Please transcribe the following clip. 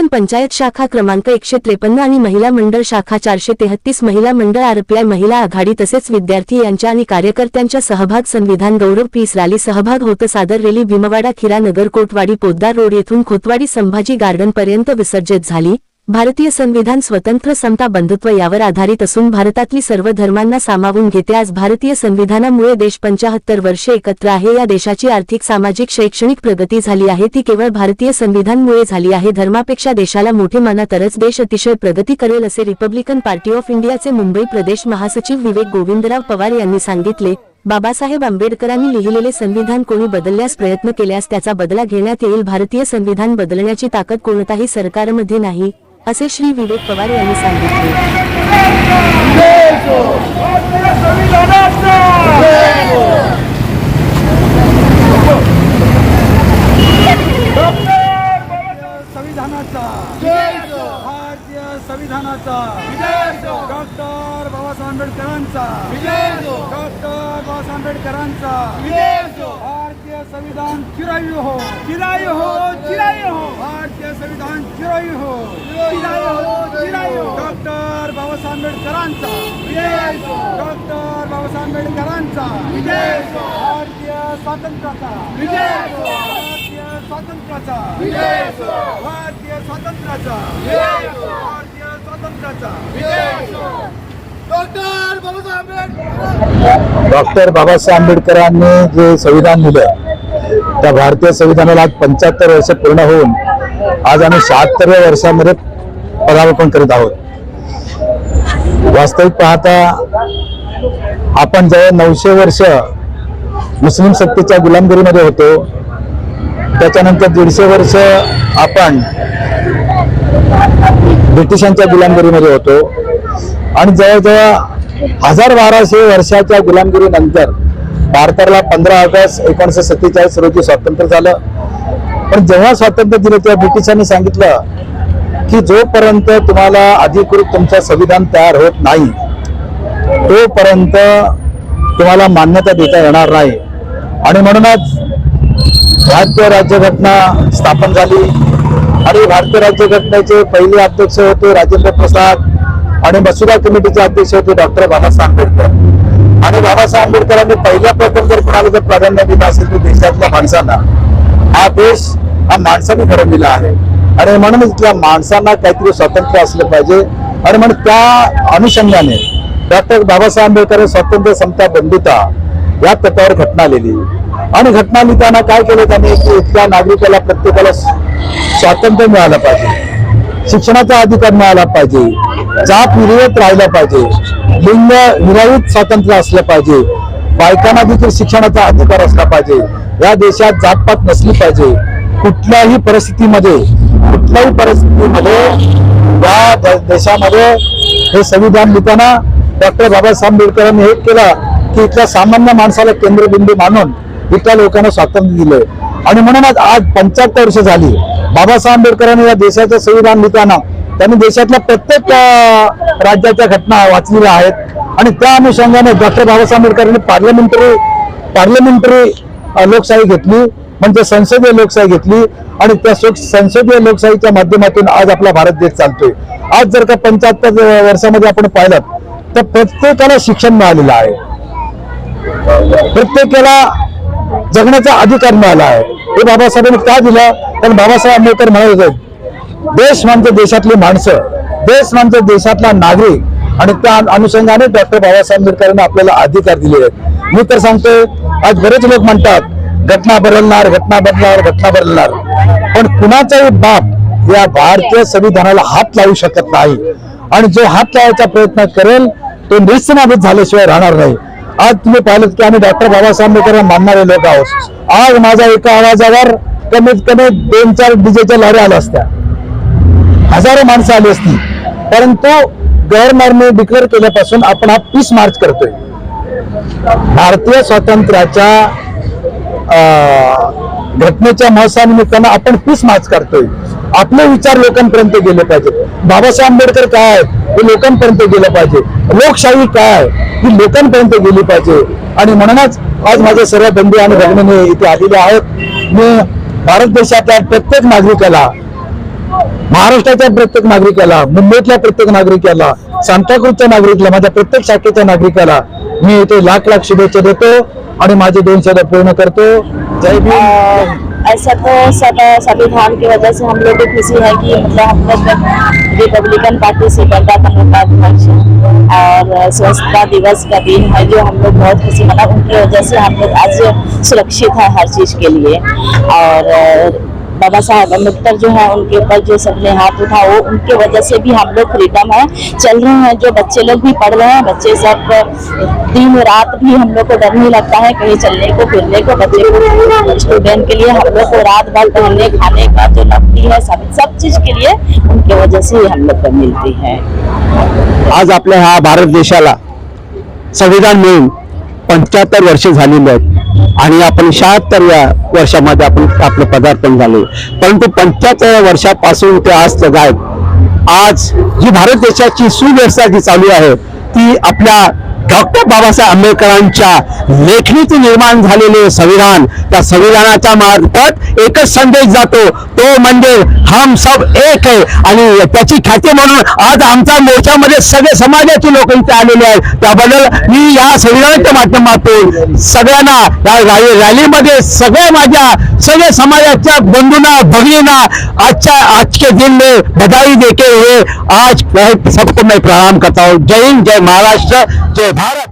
प्रबुद्धजन पंचायत शाखा क्रमांक एकशे त्रेपन्न आणि महिला मंडळ शाखा चारशे तेहतीस महिला मंडळ आरपीआय महिला आघाडी तसेच विद्यार्थी यांच्या आणि कार्यकर्त्यांच्या सहभाग संविधान गौरव पीस रॅली सहभाग होत सादर रेली भीमवाडा खिरा नगर कोटवाडी पोद्दार रोड येथून खोतवाडी संभाजी गार्डन पर्यंत विसर्जित झाली. भारतीय संविधान स्वतंत्र समता बंधुत्व यावर आधारित असून भारतातली सर्व धर्मांना सामावून घेते. आज भारतीय संविधानामुळे देश पंचाहत्तर वर्षे एकत्र आहे. या देशाची आर्थिक सामाजिक शैक्षणिक प्रगती झाली आहे. ती केवळ भारतीय संविधानमुळे झाली आहे. धर्मापेक्षा देशाला मोठे मानातरच देश अतिशय प्रगती करेल असे रिपब्लिकन पार्टी ऑफ इंडियाचे मुंबई प्रदेश महासचिव विवेक गोविंदराव पवार यांनी सांगितले. बाबासाहेब आंबेडकरांनी लिहिलेले संविधान कोणी बदलण्यास प्रयत्न केल्यास त्याचा बदला घेण्यात येईल. भारतीय संविधान बदलण्याची ताकद कोणताही सरकारमध्ये नाही. असे श्री विवेक पवार यांनी सांगितले. संविधानाचा भारतीय संविधानाचा डॉक्टर बाबासाहेब आंबेडकरांचा. डॉक्टर बाबासाहेब आंबेडकरांचा संविधान चिरायू हो। चिरायू हो चिरायू हो। भारतीय संविधान चिरायू हो। चिरायू हो, चिरायू डॉक्टर बाबासाहेब आंबेडकरांचा डॉक्टर बाबासाहेब आंबेडकरांचा भारतीय स्वातंत्र्याचा। भारतीय स्वातंत्र्याचा। भारतीय स्वातंत्र्याचा। भारतीय स्वातंत्र्याचा। डॉक्टर बाबासाहेब आंबेडकर डॉक्टर बाबासाहेब आंबेडकरांनी जे संविधान लिहिलं त्या भारतीय संविधानाला आज पंच्याहत्तर वर्ष पूर्ण होऊन आज आम्ही शहात्तरव्या वर्षामध्ये पदार्पण करीत आहोत. वास्तविक पाहता आपण जवळ नऊशे वर्ष मुस्लिम सत्तेच्या गुलामगिरीमध्ये होतो त्याच्यानंतर दीडशे वर्ष आपण ब्रिटिशांच्या गुलामगिरीमध्ये होतो. आणि जवळजवळ हजार बाराशे वर्षाच्या गुलामगिरीनंतर भारताला पंधरा ऑगस्ट एकोणीसशे सत्तेचाळीस रोजी स्वातंत्र्य झालं. पण जेव्हा स्वातंत्र्य दिलं तेव्हा ब्रिटिशांनी सांगितलं की जोपर्यंत तुम्हाला अधिकृत तुमचं संविधान तयार होत नाही तोपर्यंत तुम्हाला मान्यता देता येणार नाही. आणि म्हणूनच भारतीय राज्यघटना स्थापन झाली. आणि भारतीय राज्यघटनेचे पहिले अध्यक्ष होते राजेंद्र प्रसाद आणि मसुदा कमिटीचे अध्यक्ष होते डॉक्टर बाबासाहेब आंबेडकर. आणि बाबासाहेब आंबेडकरांनी पहिल्या प्रथम जर कोणाला जर प्राधान्य दिलं असेल तर देशातल्या माणसांना हा देश हा माणसाने घडविला आहे. आणि म्हणून इथल्या माणसांना काहीतरी स्वातंत्र्य असलं पाहिजे. आणि म्हणून त्या अनुषंगाने डॉक्टर बाबासाहेब आंबेडकर स्वातंत्र्य समता बंधुता या तत्वावर घटना लिहिली. आणि घटना लिहिताना काय केलं त्याने? की इथल्या नागरिकाला प्रत्येकाला स्वातंत्र्य मिळालं पाहिजे. शिक्षणाचा अधिकार मिळाला पाहिजे. जात विरहित राहिला पाहिजे. लिंग निराळीत स्वातंत्र्य असलं पाहिजे. बायकांना देखील शिक्षणाचा अधिकार असला पाहिजे. या देशात जातपात नसली पाहिजे. कुठल्याही परिस्थितीमध्ये कुठल्याही परिस्थितीमध्ये या देशामध्ये हे संविधान लिहिताना डॉक्टर बाबासाहेब आंबेडकरांनी हे केलं की इथल्या सामान्य माणसाला केंद्रबिंदू मानून इथल्या लोकांना स्वातंत्र्य दिलं. आणि म्हणूनच आज पंच्याहत्तर वर्ष झाली. बाबासाहेब आंबेडकरांनी या देशाचं संविधान लिहिताना त्यांनी देशातल्या प्रत्येक राज्याच्या घटना वाचलेल्या आहेत. आणि त्या अनुषंगाने डॉक्टर बाबासाहेब आंबेडकरांनी पार्लमेंटरी पार्लमेंटरी लोकशाही घेतली म्हणजे संसदीय लोकशाही घेतली. आणि त्या संसदीय लोकशाहीच्या माध्यमातून आज आपला भारत देश चालतोय. आज जर का पंच्याहत्तर वर्षामध्ये आपण पाहिलं तर प्रत्येकाला शिक्षण मिळालेलं आहे. प्रत्येकाला जगण्याचा अधिकार मिळाला आहे. हे बाबासाहेबांनी का दिलं? कारण बाबासाहेब आंबेडकर म्हणत होते देश म्हणजे देशातली माणसं देश म्हणजे देशातला नागरिक. आणि त्या अनुषंगाने डॉक्टर बाबासाहेब आंबेडकरांनी आपल्याला अधिकार दिले आहेत. मी तर सांगतोय आज बरेच लोक म्हणतात घटना बदलणार घटना बदलणार घटना बदलणार. पण कुणाचाही बाप या भारतीय संविधानाला हात लावू शकत नाही. आणि जो हात लावायचा प्रयत्न करेल तो निश्चित झाल्याशिवाय राहणार नाही. आज तुम्ही पाहिलं की आम्ही डॉक्टर बाबासाहेब आंबेडकरांना मानणारे लोक आहोत. आज माझ्या एका आवाजावर कमीत कमी दोन चार डीजेच्या लहऱ्या आल्या असत्या. हजारो माणसं आली असती परंतु गव्हर्नरने डिक्लेअर केल्यापासून आपण हा पीस मार्च करतोय. भारतीय स्वातंत्र्याच्या घटनेच्या महोत्सवानिमित्तानं आपण पीस मार्च करतोय. आपले विचार लोकांपर्यंत गेले पाहिजे बाबासाहेब आंबेडकर काय आहेत हे लोकांपर्यंत गेलं पाहिजे. लोकशाही काय आहे ही लोकांपर्यंत गेली पाहिजे. आणि म्हणूनच आज माझे सर्व बंधू आणि भगिनी इथे आलेले आहेत. मी भारत देशातल्या प्रत्येक नागरिकाला महाराष्ट्राच्या प्रत्येक नागरिकाला मुंबईतल्या प्रत्येक नागरिकाला सांताक्रूजच्या नागरिकाला माझ्या प्रत्येक शाखेच्या नागरिकाला मी इथे लाख लाख शुभेच्छा देतो आणि माझे दोन शब्द पूर्ण करतो. जय भीम. ऐसा तो सब संविधान की वजह से हम लोग को खुशी है कि मतलब हम लोग रिपब्लिकन पार्टी से गणतंत्र का अध्यक्ष और स्वच्छता दिवस का दिन है जो हम लोग बहुत खुशी मना उनकी वजह से हम लोग आज सुरक्षित है हर चीज के लिए। और बाबा साहब अंबेडकर जो है, उनके ऊपर जो सबने हाथ उठा, वो उनके वजह से भी हम लोग फ्रीडम है। चल रहे हैं, जो बच्चे लोग भी पढ़ रहे हैं, बच्चे सब, दिन रात भी हम लोग को डर नहीं लगता है, कहीं चलने को, फिरने को, बच्चे को स्टूडेंट के लिए हम लोग को रात भर पहनने खाने का जो लगती है, सब सब चीज़ के लिए उनके वजह से हम लोग को मिलती है। आज आपल्या ह्या भारत देशाला संविधान मिळून पंच्याहत्तर वर्ष झालेली आहेत. आणि आपण शहात्तरव्या वर्षामध्ये आपण आपलं पदार्पण झाले. परंतु पंच्याहत्तर वर्षापासून ते आज जगात आज जी भारत देशाची सुव्यवस्था जी चालू आहे ती आपल्या डॉक्टर बाबासाहेब आंबेडकरांच्या लेखणीचे निर्माण झालेले संविधान त्या संविधानाच्या मार्फत एकच संदेश जातो तो म्हणजे हम सब एक आहे आणि त्याची ख्याती म्हणून आज आमच्या मोर्चामध्ये सगळे समाजाचे लोक इथे आलेले आहेत. त्याबद्दल मी या संविधानाच्या माध्यमातून सगळ्यांना या रॅली- रॅलीमध्ये सगळ्या माझ्या सगळे समाजाच्या बंधूंना भगिनींना आजच्या आज के दिन में बधाई देके हुए आज सबको मैं प्रणाम करता. हूँ जय हिंद जय महाराष्ट्र. जय भारत